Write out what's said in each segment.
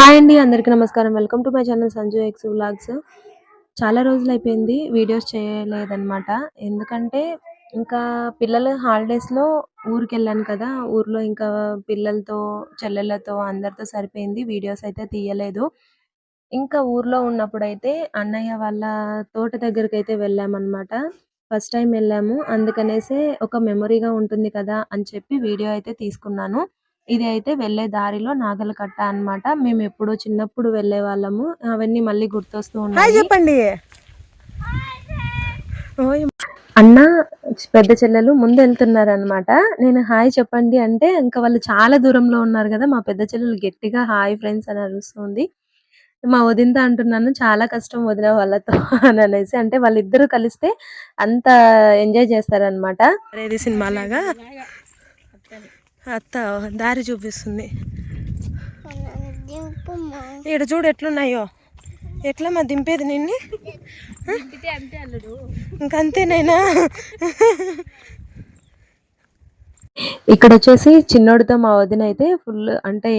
Hi అండి అందరికీ నమస్కారం. Welcome to my channel Sanjay X vlogs. చాలా రోజులు అయిపోయింది వీడియోస్ చేయలేదన్నమాట. ఎందుకంటే ఇంకా పిల్లలు హాలిడేస్లో ఊరికి వెళ్ళాను కదా ఊర్లో ఇంకా పిల్లలతో చెల్లెళ్ళతో అందరితో సరిపోయింది. వీడియోస్ అయితే తీయలేదు. ఇంకా ఊర్లో ఉన్నప్పుడైతే అన్నయ్య వాళ్ళ తోట దగ్గరికి అయితే వెళ్ళామన్నమాట. ఫస్ట్ టైం వెళ్ళాము. అందుకనేసే ఒక మెమొరీగా ఉంటుంది కదా అని చెప్పి వీడియో అయితే తీసుకున్నాను. ఇది అయితే వెళ్ళే దారిలో నాగలకట్ట అన్నమాట. మేము ఎప్పుడో చిన్నప్పుడు వెళ్ళే వాళ్ళము. అవన్నీ మళ్ళీ గుర్తొస్తూ ఉన్నాయి. చెప్పండి. అన్న పెద్ద చెల్లెలు ముందు వెళ్తున్నారు అనమాట నేను హాయ్ చెప్పండి అంటే ఇంకా వాళ్ళు చాలా దూరంలో ఉన్నారు కదా మా పెద్ద చెల్లెలు గట్టిగా హాయ్ ఫ్రెండ్స్ అని అరుస్తుంది. మా వదినతో అంటున్నాను చాలా కష్టం వదిన వాళ్ళతో అని అనేసి. అంటే వాళ్ళిద్దరూ కలిస్తే అంత ఎంజాయ్ చేస్తారనమాట సినిమా లాగా అత్త దారి చూపిస్తుంది. ఇక్కడ చూడు ఎట్లున్నాయో. ఎట్లా మా దింపేది నిన్ని? ఇంకంతేనైనా ఇక్కడ వచ్చేసి చిన్నోడితో మా వదిన అయితే ఫుల్ అంటే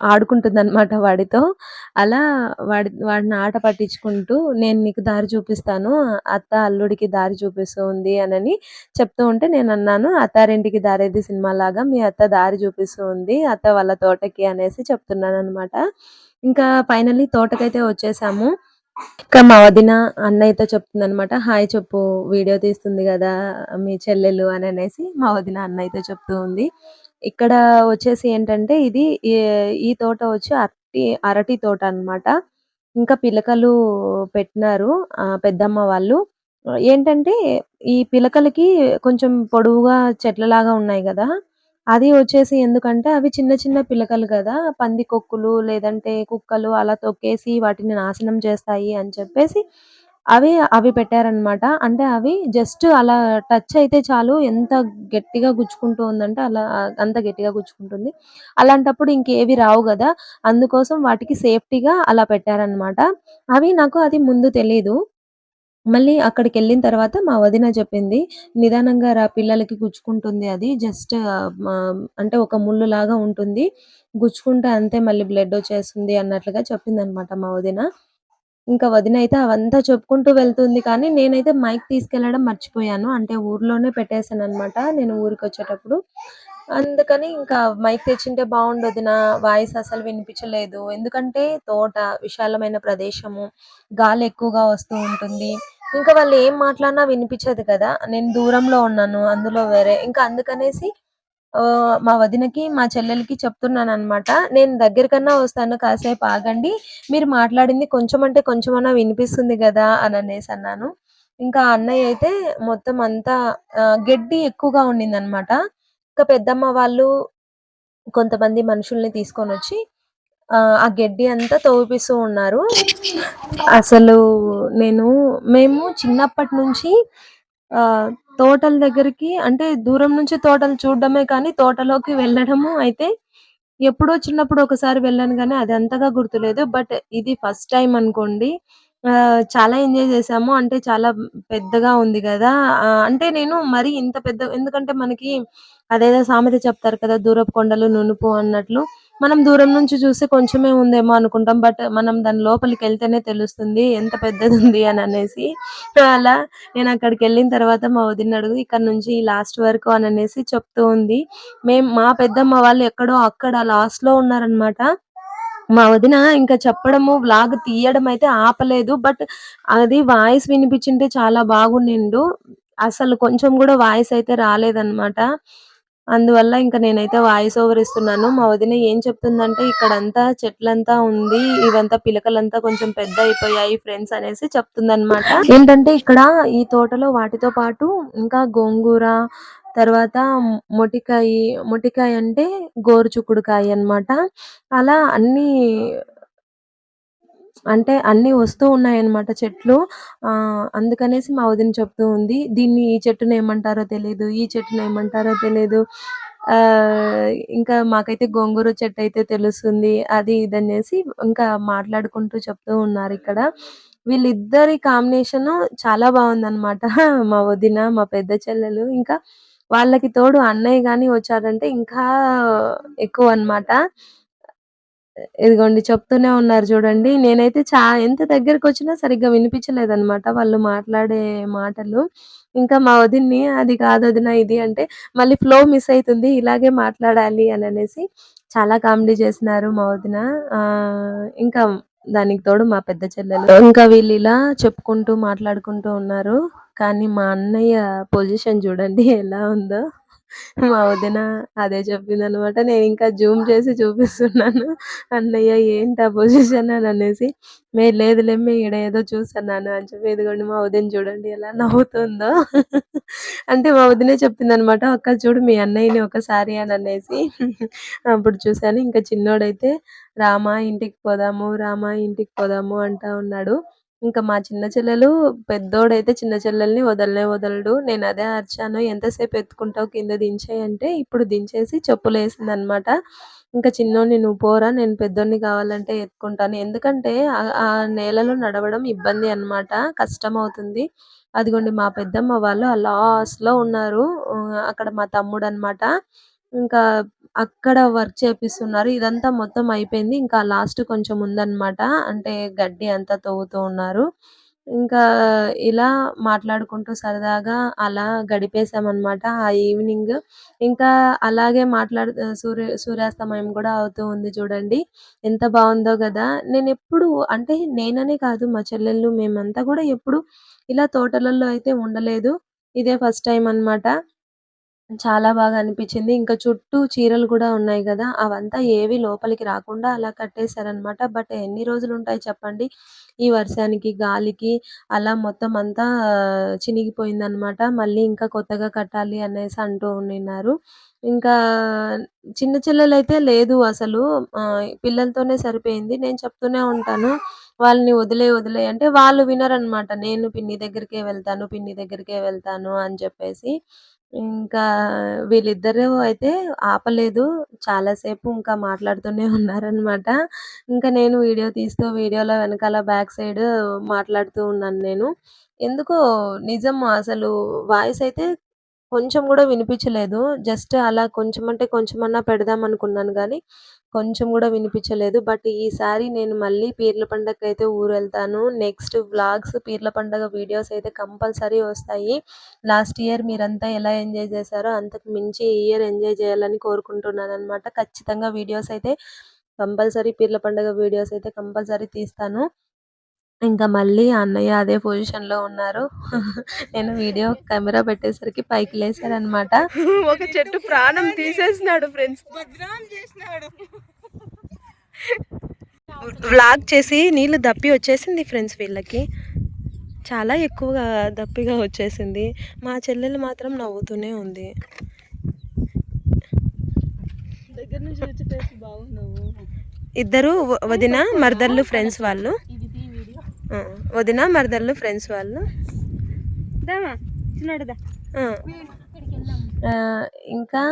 ఆడుకుంటుంది అనమాట వాడితో. అలా వాడి వాడిని ఆట పట్టించుకుంటూ నేను నీకు దారి చూపిస్తాను అత్త అల్లుడికి దారి చూపిస్తుంది అని చెప్తూ ఉంటే నేను అన్నాను అత్తారింటికి దారేది సినిమా లాగా మీ అత్త దారి చూపిస్తుంది అత్త వాళ్ళ తోటకి అనేసి చెప్తున్నాను అనమాట ఇంకా ఫైనల్లీ తోటకైతే వచ్చేసాము. ఇంకా మా వదిన అన్నయ్యతో చెప్తుంది అనమాట హాయ్ చెప్పు వీడియో తీస్తుంది కదా మీ చెల్లెలు అని అనేసి మా వదిన అన్నయ్యతో చెప్తూ ఉంది. ఇక్కడ వచ్చేసి ఏంటంటే ఇది ఈ తోట వచ్చి అరటి అరటి తోట అన్నమాట. ఇంకా పిలకలు పెట్టినారు ఆ పెద్దమ్మ వాళ్ళు. ఏంటంటే ఈ పిలకలకి కొంచెం పొడవుగా చెట్లలాగా ఉన్నాయి కదా. అది వచ్చేసి ఎందుకంటే అవి చిన్న చిన్న పిలకలు కదా. పంది కొక్కులు లేదంటే కుక్కలు అలా తొక్కేసి వాటిని నాశనం చేస్తాయి అని చెప్పేసి అవి అవి పెట్టారన్నమాట. అంటే అవి జస్ట్ అలా టచ్ అయితే చాలు. ఎంత గట్టిగా గుచ్చుకుంటూ ఉందంటే అలా అంత గట్టిగా గుచ్చుకుంటుంది. అలాంటప్పుడు ఇంకేవి రావు కదా. అందుకోసం వాటికి సేఫ్టీగా అలా పెట్టారన్నమాట. అవి నాకు అది ముందు తెలీదు. మళ్ళీ అక్కడికి వెళ్ళిన తర్వాత మా వదిన చెప్పింది నిదానంగా రా పిల్లలకి గుచ్చుకుంటుంది అది. జస్ట్ అంటే ఒక ముళ్ళు లాగా ఉంటుంది. గుచ్చుకుంటే అంతే మళ్ళీ బ్లడ్ వచ్చేస్తుంది అన్నట్లుగా చెప్పింది అనమాట మా వదిన. ఇంకా వదిన అయితే అవంతా చెప్పుకుంటూ వెళ్తుంది కానీ నేనైతే మైక్ తీసుకెళ్ళడం మర్చిపోయాను. అంటే ఊర్లోనే పెట్టేశాను అనమాట నేను ఊరికి వచ్చేటప్పుడు అందుకని ఇంకా మైక్ తెచ్చింటే బాగుండు నా వాయిస్ అసలు వినిపించలేదు. ఎందుకంటే తోట విశాలమైన ప్రదేశము గాలి ఎక్కువగా వస్తూ ఉంటుంది. ఇంకా వాళ్ళు ఏం మాట్లాడినా వినిపించదు కదా. నేను దూరంలో ఉన్నాను అందులో వేరే. ఇంకా అందుకనేసి మా వదినకి మా చెల్లెలకి చెప్తున్నాను అనమాట నేను దగ్గరికన్నా వస్తాను కాసేపు ఆగండి. మీరు మాట్లాడింది కొంచెం అంటే కొంచెమన్నా వినిపిస్తుంది కదా అని అనేసి అన్నాను. ఇంకా అన్నయ్య అయితే మొత్తం అంతా గడ్డి ఎక్కువగా ఉండింది అనమాట ఇంకా పెద్దమ్మ వాళ్ళు కొంతమంది మనుషుల్ని తీసుకొని వచ్చి ఆ గడ్డి అంతా తవ్విపిస్తూ ఉన్నారు. అసలు నేను మేము చిన్నప్పటి నుంచి ఆ తోటల దగ్గరికి అంటే దూరం నుంచి తోటలు చూడడమే కానీ తోటలోకి వెళ్ళడము అయితే ఎప్పుడో చిన్నప్పుడు ఒకసారి వెళ్ళాను కానీ అది అంతగా గుర్తులేదు. బట్ ఇది ఫస్ట్ టైం అనుకోండి. చాలా ఎంజాయ్ చేసాము అంటే చాలా పెద్దగా ఉంది కదా. అంటే నేను మరి ఇంత పెద్ద ఎందుకంటే మనకి అదేదో సామెత చెప్తారు కదా దూరపు కొండలు నునుపు అన్నట్లు. మనం దూరం నుంచి చూస్తే కొంచెమే ఉందేమో అనుకుంటాం బట్ మనం దాని లోపలికి వెళ్తేనే తెలుస్తుంది ఎంత పెద్దది ఉంది అని అనేసి. అలా నేను అక్కడికి వెళ్ళిన తర్వాత మా వదిన అడుగు ఇక్కడ నుంచి లాస్ట్ వరకు అని అనేసి చెప్తూ ఉంది. మేము మా పెద్దమ్మ వాళ్ళు ఎక్కడో అక్కడ లాస్ట్లో ఉన్నారనమాట మా వదిన ఇంకా చెప్పడము వ్లాగ్ తీయడం అయితే ఆపలేదు బట్ అది వాయిస్ వినిపించింటే చాలా బాగుండిండు. అసలు కొంచెం కూడా వాయిస్ అయితే రాలేదన్నమాట. అందువల్ల ఇంకా నేనైతే వాయిస్ ఓవర్ ఇస్తున్నాను. మా వదిన ఏం చెప్తుందంటే ఇక్కడంతా చెట్లంతా ఉంది ఇవంతా పిలకలంతా కొంచెం పెద్ద అయిపోయాయి ఫ్రెండ్స్ అనేసి చెప్తుందన్నమాట. ఏంటంటే ఇక్కడ ఈ తోటలో వాటితో పాటు ఇంకా గోంగూర తర్వాత మొటికాయ మొటికాయ అంటే గోరుచుక్కుడుకాయ అన్నమాట అలా అన్ని అంటే అన్ని వస్తూ ఉన్నాయన్నమాట చెట్లు. అందుకనేసి మా వదిన చెప్తూ ఉంది దీన్ని ఈ చెట్టుని ఏమంటారో తెలియదు ఈ చెట్టుని ఏమంటారో తెలియదు ఇంకా మాకైతే గోంగూర చెట్టు అయితే తెలుస్తుంది అది ఇది అనేసి ఇంకా మాట్లాడుకుంటూ చెప్తూ ఉన్నారు ఇక్కడ. వీళ్ళిద్దరి కాంబినేషన్ చాలా బాగుందన్నమాట. మా వదిన మా పెద్ద చెల్లెలు ఇంకా వాళ్ళకి తోడు అన్నయ్య కానీ వచ్చారంటే ఇంకా ఎక్కువ అన్నమాట. ఇదిగోండి చెప్తూనే ఉన్నారు చూడండి. నేనైతే చా ఎంత దగ్గరకొచ్చినా సరిగ్గా వినిపించలేదన్నమాట వాళ్ళు మాట్లాడే మాటలు. ఇంకా మా వదిన్ని అది కాదు వదిన ఇది అంటే, మళ్ళీ ఫ్లో మిస్ అవుతుంది ఇలాగే మాట్లాడాలి అని అనేసి చాలా కామెడీ చేసినారు మా వదిన. ఇంకా దానికి తోడు మా పెద్ద చెల్లెలు. ఇంకా వీళ్ళు ఇలా చెప్పుకుంటూ, మాట్లాడుకుంటూ ఉన్నారు. కానీ మా అన్నయ్య పొజిషన్ చూడండి ఎలా ఉందో. మా వదిన అదే చెప్పిందనమాట. ఇంకా జూమ్ చేసి చూపిస్తున్నాను. అన్నయ్య ఏంటి ఆ పొజిషన్ అనేసి "మే లేదు మే ఈడ ఏదో చూస్తున్నాను" అని చెప్పి ఇదిగోండి మా వదిన చూడండి ఎలా నవ్వుతుందో. అంటే మా వదినే చెప్పిందనమాట. "అక్క చూడు మీ అన్నయ్యని ఒకసారి" అననేసి. అప్పుడు చూశాను ఇంకా చిన్నోడైతే "రామా ఇంటికి పోదాము, రామా ఇంటికి పోదాము" అంటా ఉన్నాడు. ఇంకా మా చిన్న చెల్లెలు పెద్దోడైతే చిన్న చెల్లెల్ని వదలనే వదలడు. నేను అదే అరిచాను. "ఎంతసేపు ఎత్తుకుంటావు కింద దించేయంటే ఇప్పుడు దించేసి చెప్పులేసిందనమాట. ఇంకా చిన్నోడిని "నువ్వు పోరా నేను పెద్దోడిని కావాలంటే ఎత్తుకుంటాను." ఎందుకంటే ఆ నేలలో నడవడం ఇబ్బంది అనమాట. కష్టమవుతుంది. అదిగోండి మా పెద్దమ్మ వాళ్ళు ఆ లాస్ట్‌లో ఉన్నారు. అక్కడ మా తమ్ముడనమాట. ఇంకా అక్కడ వర్క్ చేపిస్తున్నారు. ఇదంతా మొత్తం అయిపోయింది. ఇంకా లాస్ట్ కొంచెం ఉందన్నమాట అంటే గడ్డి అంతా తవ్వుతూ ఉన్నారు. ఇంకా ఇలా మాట్లాడుకుంటూ సరదాగా అలా గడిపేశామన్నమాట ఆ ఈవినింగ్. ఇంకా అలాగే మాట్లాడు సూర్య సూర్యాస్తమయం కూడా అవుతూ ఉంది చూడండి. ఎంత బాగుందో కదా నేను ఎప్పుడు అంటే నేననే కాదు మా చెల్లెళ్ళు మేమంతా కూడా ఎప్పుడు ఇలా తోటలలో అయితే ఉండలేదు. ఇదే ఫస్ట్ టైం అనమాట. చాలా బాగా అనిపిచ్చింది. ఇంకా చుట్టూ చీరలు కూడా ఉన్నాయి గదా! అవంతా ఏవి లోపలికి రాకుండా అలా కట్టేశారనమాట. బట్ ఎన్ని రోజులుంటాయి చెప్పండి? ఈ వర్షానికి, గాలికి అలా మొత్తం అంతా చినిగిపోయిందనమాట. మళ్ళీ ఇంకా కొత్తగా కట్టాలి అనేసి అంటూ ఉండిన్నారు. ఇంకా చిన్న చెల్లెలైతే లేదు అసలు. ఆహ్, పిల్లలతోనే సరిపోయింది. నేను చెప్తూనే ఉంటాను. వాళ్ళని వదిలేయి, వదిలేయి అంటే వాళ్ళు వినరనమాట. నేను పిన్ని దగ్గరికే వెళ్తాను, పిన్ని దగ్గరికే వెళ్తాను అని చెప్పేసి. ఇంకా వీళ్ళిద్దరూ అయితే ఆపలేదు. చాలా సేపు ఇంకా మాట్లాడుతూనే ఉన్నారనమాట. ఇంకా నేను వీడియో తీస్తూ వీడియోలో వెనకాల బ్యాక్ సైడ్ మాట్లాడుతూ ఉన్నాను నేను. ఎందుకో నిజం అసలు వాయిస్ అయితే కొంచెం కూడా వినిపించలేదు. జస్ట్ అలా కొంచెం అంటే కొంచెమన్నా పెడదాం అనుకున్నాను కానీ కొంచెం కూడా వినిపించలేదు. బట్ ఈసారి నేను మళ్ళీ పీర్ల పండగ అయితే ఊరు వెళ్తాను నెక్స్ట్ వ్లాగ్స్ పీర్ల పండగ వీడియోస్ అయితే కంపల్సరీ వస్తాయి. లాస్ట్ ఇయర్ మీరంతా ఎలా ఎంజాయ్ చేశారో అంతకు మించి ఈ ఇయర్ ఎంజాయ్ చేయాలని కోరుకుంటున్నాను అనమాట ఖచ్చితంగా వీడియోస్ అయితే కంపల్సరీ పీర్ల పండగ వీడియోస్ అయితే కంపల్సరీ తీస్తాను. ఇంకా మళ్ళీ అన్నయ్య అదే పొజిషన్‌లో ఉన్నారు. నేను వీడియో కెమెరా పెట్టేసరికి పైకి లేసారనమాట. ఒక చెట్టు ప్రాణం తీసేసినాడు ఫ్రెండ్స్. వ్లాగ్ చేసి నీళ్ళు దప్పి వచ్చేసింది ఫ్రెండ్స్ వీళ్ళకి. చాలా ఎక్కువగా దప్పిగా వచ్చేసింది. మా చెల్లెలు మాత్రం నవ్వుతూనే ఉంది. దగ్గర నుంచి వచ్చి టేస్ట్ బాగున్నావు ఇద్దరు వ వదిన, మరదళ్ళు ఫ్రెండ్స్ వాళ్ళు. వదిన, మరదళ్ళు ఫ్రెండ్స్ వాళ్ళు. ఇంకా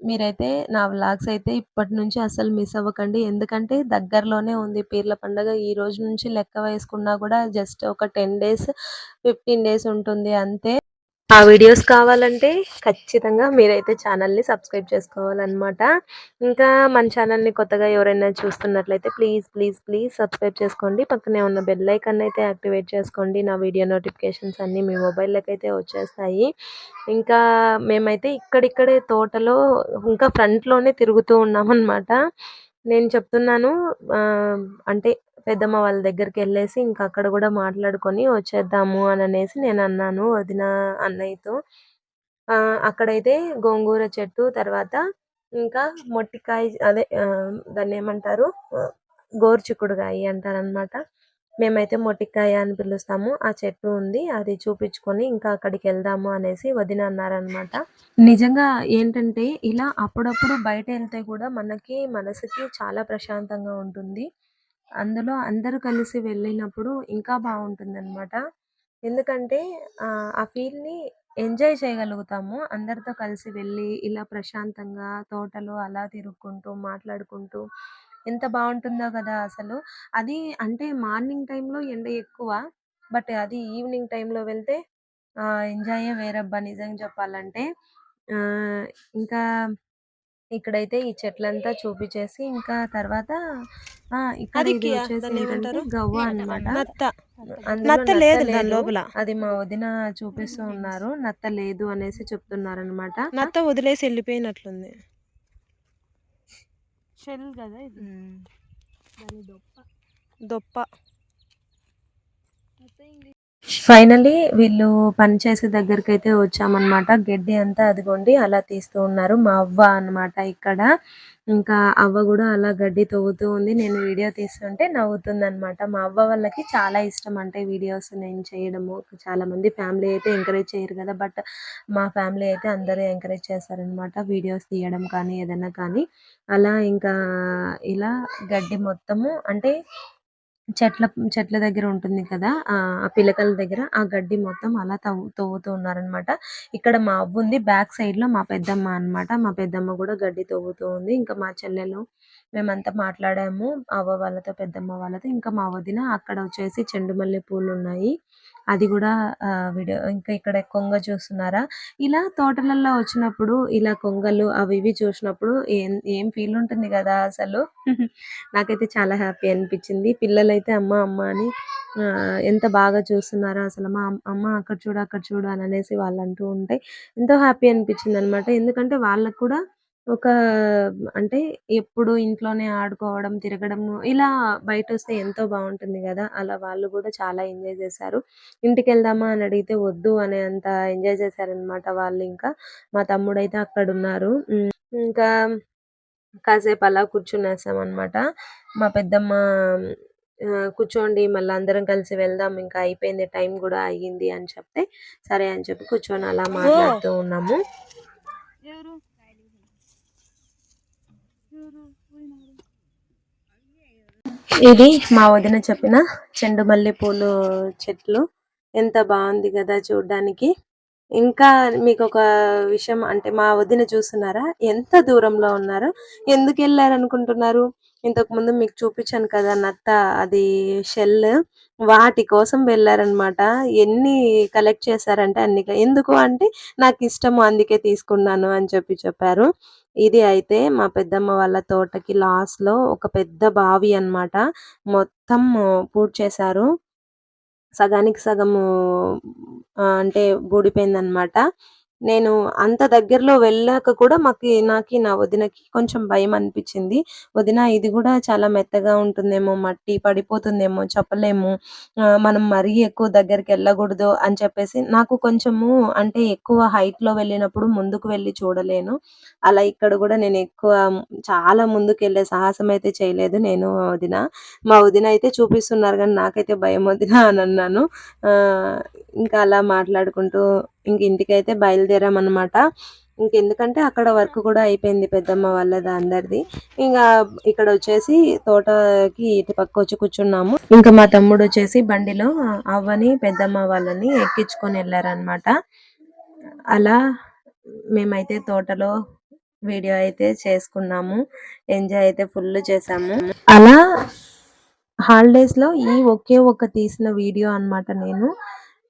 మీరైతే నా వ్లాగ్స్ అయితే ఇప్పటి నుంచి అస్సలు మిస్ అవ్వకండి. ఎందుకంటే దగ్గరలోనే ఉంది పీర్ల పండగ. ఈ రోజు నుంచి లెక్క వేసుకున్నా గూడా జస్ట్ ఒక 10 డేస్, 15 డేస్ ఉంటుంది అంతే. ఆ వీడియోస్ కావాలంటే ఖచ్చితంగా మీరైతే ఛానల్‌ని సబ్స్క్రైబ్ చేసుకోవాలనమాట. ఇంకా మన ఛానల్‌ని కొత్తగా ఎవరైనా చూస్తున్నట్లయితే ప్లీజ్, ప్లీజ్, ప్లీజ్ సబ్స్క్రైబ్ చేసుకోండి. పక్కనే ఉన్న బెల్ ఐకాన్ అయితే యాక్టివేట్ చేసుకోండి. నా వీడియో నోటిఫికేషన్స్ అన్నీ మీ మొబైల్లోకి అయితే వచ్చేస్తాయి. ఇంకా మేమైతే ఇక్కడిక్కడే తోటలో ఇంకా ఫ్రంట్‌లోనే తిరుగుతూ ఉన్నామన్నమాట నేను చెప్తున్నాను అంటే పెద్దమ్మ వాళ్ళ దగ్గరికి వెళ్ళేసి ఇంకా అక్కడ కూడా మాట్లాడుకొని వచ్చేద్దాము అని అనేసి నేను అన్నాను వదిన, అన్నయ్యతో. ఆహ్, అక్కడైతే గోంగూర చెట్టు తర్వాత ఇంకా మొట్టికాయ అదే దాన్ని ఏమంటారు ఆహ్, అంటారు అంటారనమాట. మేమైతే మొట్టికాయ అని పిలుస్తాము. ఆ చెట్టు ఉంది. అది చూపించుకొని ఇంకా అక్కడికి వెళ్దాము అనేసి వదిన అన్నారనమాట. నిజంగా ఏంటంటే ఇలా అప్పుడప్పుడు బయట వెళ్తే కూడా మనకి మనసుకి చాలా ప్రశాంతంగా ఉంటుంది. అందులో అందరూ కలిసి వెళ్ళినప్పుడు ఇంకా బావుంటుందనమాట. ఎందుకంటే ఆ ఫీల్‌ని ఎంజాయ్ చేయగలుగుతాము. అందరితో కలిసి వెళ్ళి ఇలా ప్రశాంతంగా తోటలో అలా తిరుక్కుంటూ, మాట్లాడుకుంటూ ఎంత బాగుంటుందో కదా అసలు. అది అంటే మార్నింగ్ టైంలో ఎండ ఎక్కువ. బట్ అది ఈవినింగ్ టైంలో వెళ్తే ఎంజాయే వేరబ్బా నిజంగా చెప్పాలంటే. ఇంకా ఇక్కడైతే ఈ చెట్లంతా చూపించేసి ఇంకా తర్వాత ఇక్కడ ఇది వచ్చేసి ఏంటంటే? గవ్వ అన్నమాట. నత్త. లేదు లోపల. అది మా వదిన చూపిస్తూ ఉన్నారు. నత్త లేదు అనేసి చెప్తున్నారు అనమాట నత్త వదిలేసి వెళ్ళిపోయినట్లుంది. షెల్ కదా ఇది? దాని దొప్ప. ఫైనలీ వీళ్ళు పని చేసే దగ్గరికి అయితే వచ్చామన్నమాట. గడ్డి అంతా అదిగోండి అలా తీస్తూ ఉన్నారు. మా అవ్వ అన్నమాట ఇక్కడ. ఇంకా అవ్వ కూడా అలా గడ్డి తవ్వుతూ ఉంది. నేను వీడియో తీస్తుంటే నవ్వుతుంది అనమాట మా అవ్వ వాళ్ళకి చాలా ఇష్టం అంటే వీడియోస్ నేను చేయడము. చాలా మంది ఫ్యామిలీ అయితే ఎంకరేజ్ చేయరు కదా బట్ మా ఫ్యామిలీ అయితే అందరూ ఎంకరేజ్ చేస్తారనమాట వీడియోస్ తీయడం కానీ ఏదైనా కానీ. అలా ఇంకా ఇలా గడ్డి మొత్తము అంటే చెట్ల చెట్ల దగ్గర ఉంటుంది కదా ఆ పిలకల దగ్గర ఆ గడ్డి మొత్తం అలా తవ్వు తవ్వుతూ ఉన్నారనమాట ఇక్కడ మా అవ్వ ఉంది బ్యాక్ సైడ్లో మా పెద్దమ్మ అన్నమాట. మా పెద్దమ్మ కూడా గడ్డి తవ్వుతూ ఉంది. ఇంకా మా చెల్లెలు మేమంతా మాట్లాడాము. అవ్వ వాళ్ళతో పెద్దమ్మ వాళ్ళతో. ఇంకా మా వదిన అక్కడ వచ్చేసి చెండు మల్లె పూలు ఉన్నాయి. అది కూడా వీడియో ఇంకా ఇక్కడ కొంగ చూస్తున్నారా? ఇలా తోటలలో వచ్చినప్పుడు ఇలా కొంగలు అవి ఇవి చూసినప్పుడు ఏం ఏం ఫీల్ ఉంటుంది కదా అసలు? నాకైతే చాలా హ్యాపీ అనిపించింది. పిల్లలైతే అమ్మ అమ్మ అని ఎంత బాగా చూస్తున్నారో అసలు మా అమ్మ అక్కడ చూడు అక్కడ చూడు అని అనేసి వాళ్ళు అంటూ ఉంటే ఎంతో హ్యాపీ అనిపించింది అనమాట ఎందుకంటే వాళ్ళకు కూడా ఒక అంటే ఎప్పుడు ఇంట్లోనే ఆడుకోవడం తిరగడం ఇలా బయట వస్తే ఎంతో బాగుంటుంది కదా! అలా వాళ్ళు కూడా చాలా ఎంజాయ్ చేశారు. ఇంటికి వెళ్దామా అని అడిగితే వద్దు అనే అంత ఎంజాయ్ చేశారనమాట వాళ్ళు ఇంకా. మా తమ్ముడు అయితే అక్కడ ఉన్నారు ఇంకా కాసేపు అలా కూర్చునేసాం అనమాట మా పెద్దమ్మ కూర్చోండి మళ్ళీ అందరం కలిసి వెళ్దాం ఇంకా అయిపోయింది టైం కూడా అయ్యింది అని చెప్తే సరే అని చెప్పి కూర్చొని అలా మాట్లాడుతూ ఉన్నాము. ఎవరు? ఇది మా వదిన చెప్పిన చెండు మల్లె పూలు చెట్లు. ఎంత బాగుంది కదా చూడ్డానికి. ఇంకా మీకు ఒక విషయం అంటే మా వదిన చూస్తున్నారా? ఎంత దూరంలో ఉన్నారు? ఎందుకు వెళ్ళారు అనుకుంటున్నారు ఇంతకు ముందు మీకు చూపించాను కదా నత్త అది షెల్ వాటి కోసం వెళ్ళారనమాట ఎన్ని కలెక్ట్ చేశారంటే అన్ని ఎందుకు అంటే నాకు ఇష్టము అందుకే తీసుకున్నాను అని చెప్పి చెప్పారు. ఇది అయితే మా పెద్దమ్మ వాళ్ళ తోటకి లాస్ట్లో ఒక పెద్ద బావి అన్నమాట. మొత్తం పూడ్చేశారు చేశారు. సగానికి సగము అంటే అంటే బూడిపోయిందన్నమాట. నేను అంత దగ్గరలో వెళ్ళాక కూడా మాకి నాకి నా వదినకి కొంచెం భయం అనిపించింది. వదిన ఇది కూడా చాలా మెత్తగా ఉంటుందేమో మట్టి పడిపోతుందేమో చెప్పలేము. మనం మరీ ఎక్కువ దగ్గరికి వెళ్ళకూడదు అని చెప్పేసి నాకు కొంచెము అంటే ఎక్కువ హైట్లో వెళ్ళినప్పుడు ముందుకు వెళ్ళి చూడలేను. అలా ఇక్కడ కూడా నేను ఎక్కువ చాలా ముందుకు వెళ్ళే సాహసం అయితే చేయలేదు నేను మా వదిన. మా వదిన అయితే చూపిస్తున్నారు కానీ నాకైతే భయం వదిన అని అన్నాను. ఇంకా అలా మాట్లాడుకుంటూ ఇంక ఇంటికైతే బయలుదేరామన్నమాట. ఇంకెందుకంటే అక్కడ వర్క్ కూడా అయిపోయింది పెద్దమ్మ వాళ్ళది అందరిది. ఇంకా ఇక్కడ వచ్చేసి తోటకి ఇటు పక్క వచ్చి కూర్చున్నాము. ఇంకా మా తమ్ముడు వచ్చేసి బండిలో అవ్వని పెద్దమ్మ వాళ్ళని ఎక్కించుకొని వెళ్ళారనమాట అలా మేమైతే తోటలో వీడియో అయితే చేసుకున్నాము. ఎంజాయ్ అయితే ఫుల్ చేసాము. అలా హాలిడేస్లో ఈ ఒకే ఒక తీసిన వీడియో అన్నమాట నేను.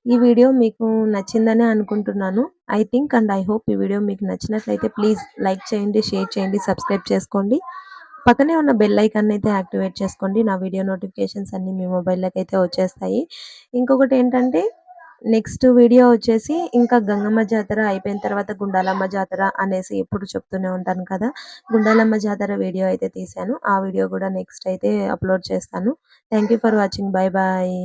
ఈ వీడియో మీకు నచ్చిందని అనుకుంటున్నాను. I think and I hope ఈ వీడియో మీకు నచ్చినట్లయితే ప్లీజ్ లైక్ చేయండి షేర్ చేయండి సబ్స్క్రైబ్ చేసుకోండి. పక్కనే ఉన్న బెల్ ఐకాన్ అయితే యాక్టివేట్ చేసుకోండి. నా వీడియో నోటిఫికేషన్స్ అన్ని మీ మొబైల్లోకి అయితే వచ్చేస్తాయి. ఇంకొకటి ఏంటంటే నెక్స్ట్ వీడియో వచ్చేసి ఇంకా గంగమ్మ జాతర అయిపోయిన తర్వాత గుండాలమ్మ జాతర అనేసి ఎప్పుడు చెప్తూనే ఉంటాను కదా. గుండాలమ్మ జాతర వీడియో అయితే తీశాను. ఆ వీడియో కూడా నెక్స్ట్ అయితే అప్లోడ్ చేస్తాను. Thank for watching bye bye